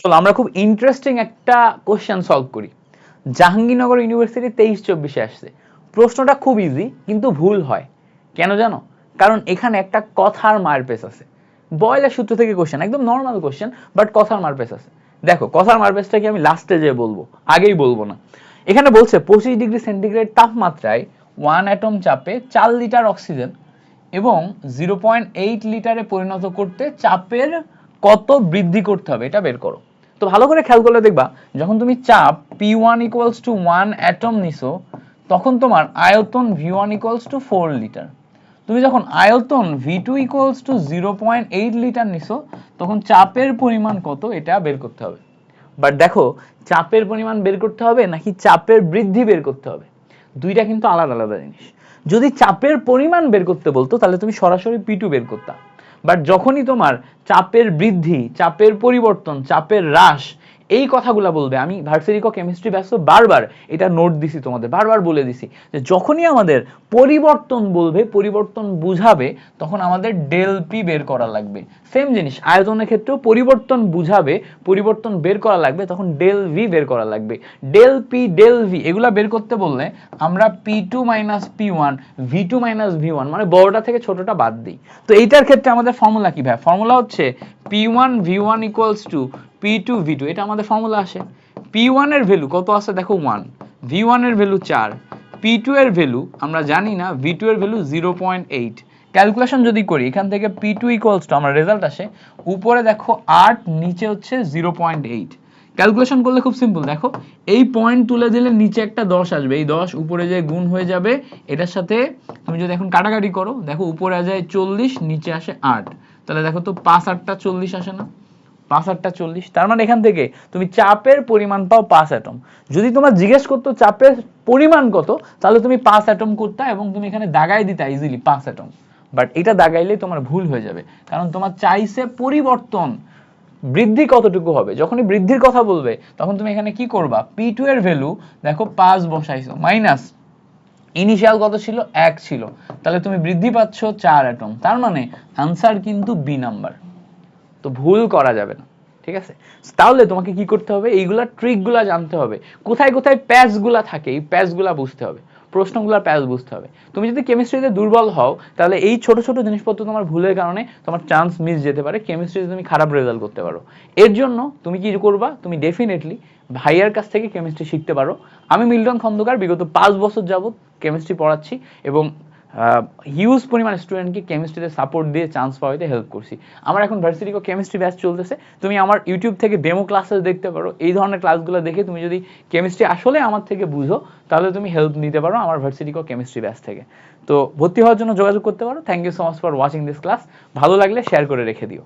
চলো, আমরা খুব ইন্টারেস্টিং একটা কোশ্চেন সলভ করি। জাহাঙ্গীরনগর ইউনিভার্সিটি তেইশ চব্বিশে আসছে। প্রশ্নটা খুব ইজি কিন্তু ভুল হয়। কেন জানো? কারণ এখানে একটা কথার মারপেস আছে। বয়লের সূত্র থেকে কোশ্চেন একদম নর্মাল কোশ্চেন বাট কথার মারপেস আছে। দেখো, কথার মারপেসটা কি আমি লাস্টে যেয়ে বলব, আগেই বলব না। এখানে বলছে, পঁচিশ ডিগ্রি সেন্টিগ্রেড তাপমাত্রায় ওয়ান অ্যাটম চাপে চার লিটার অক্সিজেন এবং জিরো পয়েন্ট এইট লিটারে পরিণত করতে চাপের কত বৃদ্ধি করতে হবে এটা বের করো। তো ভালো করে খেয়াল করলে দেখবা, যখন তুমি চাপ P one equals to one atm নিছো, তখন তোমার আয়তন V one equals to four litre তুমি যখন আয়তন V two equals to zero point eight litre নিছো, তখন চাপের পরিমাণ কত এটা বের করতে হবে। বাট দেখো, চাপের পরিমাণ বের করতে হবে নাকি চাপের বৃদ্ধি বের করতে হবে? দুইটা কিন্তু আলাদা আলাদা জিনিস। যদি চাপের পরিমাণ বের করতে বলতো, তাহলে তুমি সরাসরি পি টু বের করতা। বাট যখনই তোমার চাপের বৃদ্ধি চাপের পরিবর্তন চাপের হ্রাস এই কথাগুলো বলবে। আমি ভার্সিটিক কেমিস্ট্রি ব্যস্ত, বারবার এটা নোট দিছি তোমাদের, বারবার বলে দিছি যে যখনই আমাদের পরিবর্তন বলবে, পরিবর্তন বুঝাবে, তখন আমাদের ডেল পি বের করা লাগবে। সেম জিনিস, আয়তনের ক্ষেত্রেও পরিবর্তন বুঝাবে, পরিবর্তন বের করা লাগবে, তখন ডেল ভি বের করা লাগবে। ডেল পি ডেল ভি এগুলা বের করতে বললে আমরা P two minus P one V two minus V one মানে বড়টা থেকে ছোটটা বাদ দিই। তো এইটার ক্ষেত্রে আমাদের ফর্মুলা কি ভাই? ফর্মুলা হচ্ছে P one V one equals to P two V two এটা আমাদের ফর্মুলা আসে। পি ওয়ানের ভ্যালু কত আছে? দেখো ওয়ান ভি ওয়ানের ভ্যালু চার। পি টু এর ভ্যালু আমরা জানি না ভি টু এর value zero point eight calculation যদি করি, এখান থেকে পি টু ইকুয়ালস টু আমার রেজাল্ট আসে, উপরে দেখো আট, নিচে হচ্ছে জিরো পয়েন্ট এইট ক্যালকুলেশন করলে খুব সিম্পল দেখো, এই পয়েন্ট তুলে দিলে নিচে একটা দশ আসবে। এই দশ উপরে যে গুণ হয়ে যাবে, এটার সাথে তুমি যদি এখন কাটাকাটি করো, দেখো উপরে যায় চল্লিশ, নিচে আসে আট। তাহলে দেখো তো পাঁচ আটটা চল্লিশ আসে না। পাঁচ আটটা চল্লিশ, তার মানে এখান থেকে তুমি চাপের পরিমাণ পাও পাঁচ অ্যাটম যদি তোমার জিজ্ঞেস করতো চাপের পরিমাণ কত, তাহলে তুমি পাঁচ অ্যাটম করতে এবং তুমি এখানে দাগাই দিতে ইজিলি পাঁচ অ্যাটম বাট এটা দাগাইলে তোমার ভুল হয়ে যাবে। কারণ তোমার চাইছে পরিবর্তন। বৃদ্ধি কতটুকু হবে? যখনই বৃদ্ধির কথা বলবে, তখন তুমি এখানে কি করবা? পি টু এর ভ্যালু দেখো পাঁচ বসাইছো মাইনাস ইনিশিয়াল কত ছিল? এক ছিল। তাহলে তুমি বৃদ্ধি পাচ্ছ চার অ্যাটম তার মানে আনসার কিন্তু বি নাম্বার তো ভুল করা যাবে না, ঠিক আছে? তাহলে তোমাকে কি করতে হবে? এইগুলা ট্রিকগুলা জানতে হবে। কোথায় কোথায় প্যাচগুলা থাকে, এই প্যাচগুলা বুঝতে হবে। প্রশ্নগুলোর প্যাচ বুঝতে হবে। তুমি যদি কেমিস্ট্রিতে দুর্বল হও, তাহলে এই ছোট ছোট জিনিসপত্র তোমার ভুলের কারণে তোমার চান্স মিস যেতে পারে। কেমিস্ট্রিতে তুমি খারাপ রেজাল্ট করতে পারো। এর জন্য তুমি কি করবা? তুমি ডেফিনেটলি ভাইয়ার কাছ থেকে কেমিস্ট্রি শিখতে পারো। আমি মিল্টন খন্দকার, বিগত পাঁচ বছর যাবত কেমিস্ট্রি পড়াচ্ছি এবং হিউজ পরিমাণ স্টুডেন্টকে কেমিস্ট্রিতে সাপোর্ট দিয়ে চান্স পাওয়াতে হেল্প করছি। আমার এখন ভার্সিটিকে কেমিস্ট্রি ব্যাচ চলতেছে। তুমি আমার ইউটিউব থেকে ডেমো ক্লাসেস দেখতে পারো। এই ধরনের ক্লাসগুলো দেখে তুমি যদি কেমিস্ট্রি আসলে আমার থেকে বুঝো, তাহলে তুমি হেল্প নিতে পারো আমার ভার্সিটিকে কেমিস্ট্রি ব্যাচ থেকে। তো ভর্তি হওয়ার জন্য যোগাযোগ করতে পারো। Thank you so much for watching this class ভালো লাগলে শেয়ার করে রেখে দিও।